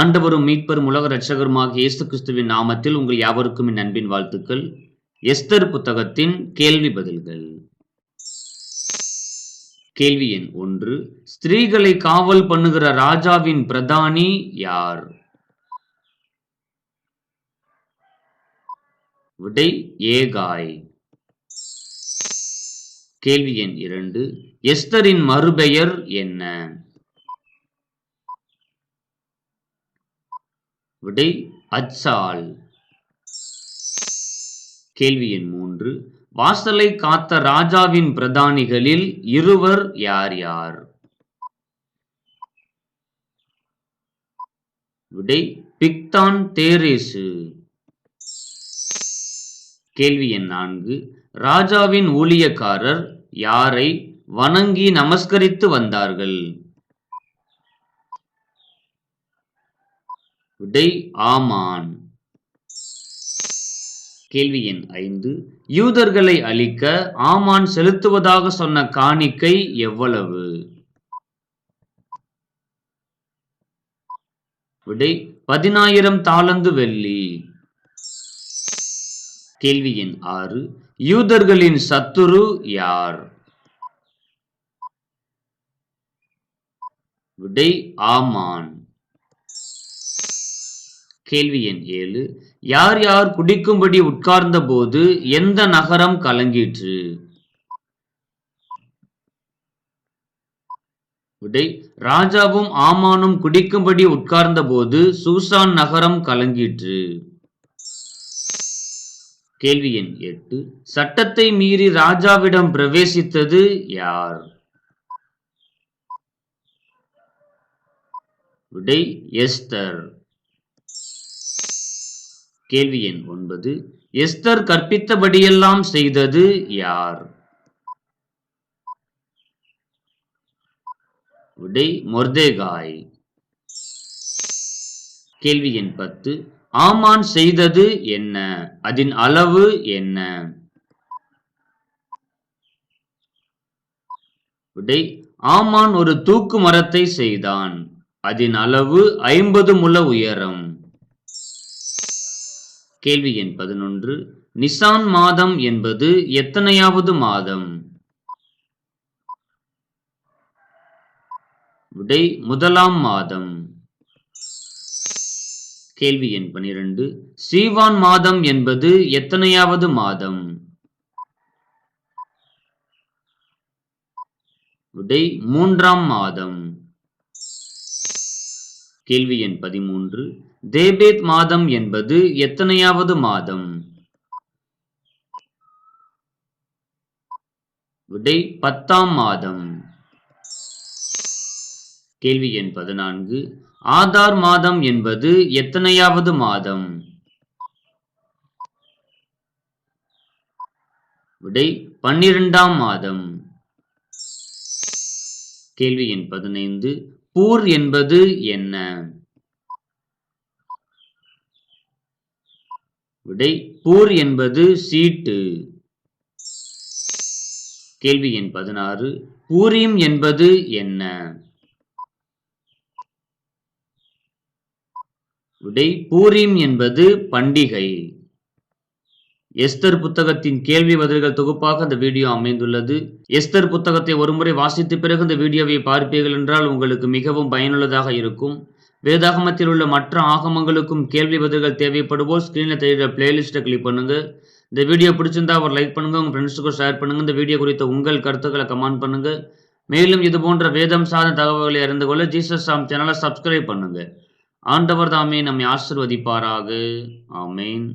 ஆண்டவரும் மீட்பரும் உலக இரட்சகருமாகிய இயேசு கிறிஸ்துவின் நாமத்தில் உங்கள் யாவருக்கும் என் அன்பின் வாழ்த்துக்கள். எஸ்தர் புத்தகத்தின் கேள்வி பதில்கள். கேள்வி எண் ஒன்று. ஸ்திரீகளை காவல் பண்ணுகிற ராஜாவின் பிரதானி யார்? விடை ஏகாய் கேள்வி எண் இரண்டு. எஸ்தரின் மறுபெயர் என்ன? விடை அச்சால் கேள்வி எண் மூன்று. வாசலை காத்த ராஜாவின் பிரதானிகளில் இருவர் யார் யார்? விடை பிக்தான் தேரேசு. கேள்வி எண் நான்கு. ராஜாவின் ஊழியக்காரர் யாரை வணங்கி நமஸ்கரித்து வந்தார்கள்? விடை ஆமான். கேள்வி எண் ஐந்து. யூதர்களை அழிக்க ஆமான் செலுத்துவதாக சொன்ன காணிக்கை எவ்வளவு? விடை பதினாயிரம் தாளந்து வெள்ளி. கேள்வி எண் ஆறு. யூதர்களின் சத்துரு யார்? விடை ஆமான். கேள்வி எண் ஏழு. யார் யார் குடிக்கும்படி உட்கார்ந்த போது எந்த நகரம் கலங்கிற்று? விடை ராஜாவும் ஆமானும் குடிக்கும்படி உட்கார்ந்த போது சூசான் நகரம் கலங்கிற்று. கேள்வி எண் எட்டு. சட்டத்தை மீறி ராஜாவிடம் பிரவேசித்தது யார்? விடை எஸ்தர். கேள்வி எண் ஒன்பது எஸ்தர் கற்பித்தபடியெல்லாம் செய்தது யார்? விடை மொர்தேகாய். கேள்வி எண் பத்து ஆமான் செய்தது என்ன? அதன் அளவு என்ன? விடை ஆமான் ஒரு தூக்கு மரத்தை செய்தான் அதன் அளவு ஐம்பது முல உயரம். கேள்வி எண் பதினொன்று. நிசான் மாதம் என்பது எத்தனையாவது மாதம்? விடை முதலாம் மாதம். கேள்வி எண் பனிரெண்டு. சீவான் மாதம் என்பது எத்தனையாவது மாதம்? விடை மூன்றாம் மாதம். கேள்வி எண் பதிமூன்று. தேபேத் மாதம் என்பது எத்தனையாவது மாதம்? விடை பத்தாம் மாதம். கேள்வி எண் பதினான்கு. ஆதார் மாதம் என்பது எத்தனையாவது மாதம்? விடை பன்னிரெண்டாம் மாதம். கேள்வி எண் பதினைந்து. பூர் என்பது என்ன? விடை பூர் என்பது சீட்டு. கேள்வி எண் பதினாறு. பூரியம் என்பது என்ன? விடை பூரிம் என்பது பண்டிகை. எஸ்தர் புத்தகத்தின் கேள்வி பதில்கள் தொகுப்பாக இந்த வீடியோ அமைந்துள்ளது. எஸ்தர் புத்தகத்தை ஒருமுறை வாசித்த பிறகு இந்த வீடியோவை பார்ப்பீர்கள் என்றால் உங்களுக்கு மிகவும் பயனுள்ளதாக இருக்கும். வேதாகமத்தில் உள்ள மற்ற ஆகமங்களுக்கும் கேள்வி பதில்கள் தேவைப்படுவோம் ஸ்க்ரீனில் தெரிகிற பிளேலிஸ்ட்டை கிளிக் பண்ணுங்க. இந்த வீடியோ பிடிச்சிருந்தா ஒரு லைக் பண்ணுங்க உங்கள் ஃப்ரெண்ட்ஸுக்கும் ஷேர் பண்ணுங்க. இந்த வீடியோ குறித்த உங்கள் கருத்துக்களை கமெண்ட் பண்ணுங்க. மேலும் இது போன்ற வேதம் சார்ந்த தகவல்களை அறிந்து கொள்ள ஜீசஸ் சாம் சேனலை சப்ஸ்கிரைப் பண்ணுங்க. ஆண்டவர் தாமே நம்மை ஆசிர்வதிப்பாராக. ஆமேன்.